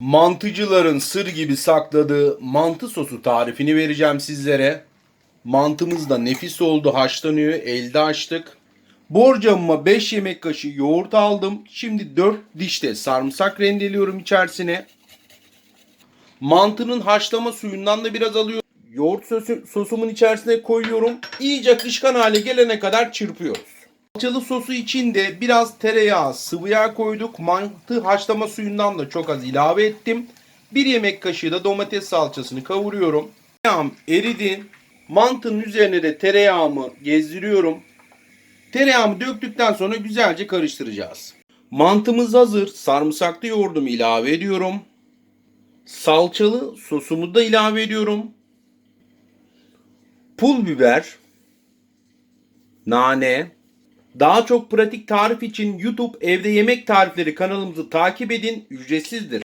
Mantıcıların sır gibi sakladığı mantı sosu tarifini vereceğim sizlere. Mantımız da nefis oldu haşlanıyor elde açtık. Borcamıma 5 yemek kaşığı yoğurt aldım. Şimdi 4 diş de sarımsak rendeliyorum içerisine. Mantının haşlama suyundan da biraz alıyorum. Yoğurt sosu, sosumun içerisine koyuyorum. İyice akışkan hale gelene kadar çırpıyoruz. Salçalı sosu için de biraz tereyağı, sıvı yağ koyduk. Mantı haşlama suyundan da çok az ilave ettim. Bir yemek kaşığı da domates salçasını kavuruyorum. Tereyağım eridi. Mantının üzerine de tereyağımı gezdiriyorum. Tereyağımı döktükten sonra güzelce karıştıracağız. Mantımız hazır. Sarımsaklı yoğurdumu ilave ediyorum. Salçalı sosumu da ilave ediyorum. Pul biber, nane. Daha çok pratik tarif için YouTube Evde Yemek Tarifleri kanalımızı takip edin. Ücretsizdir.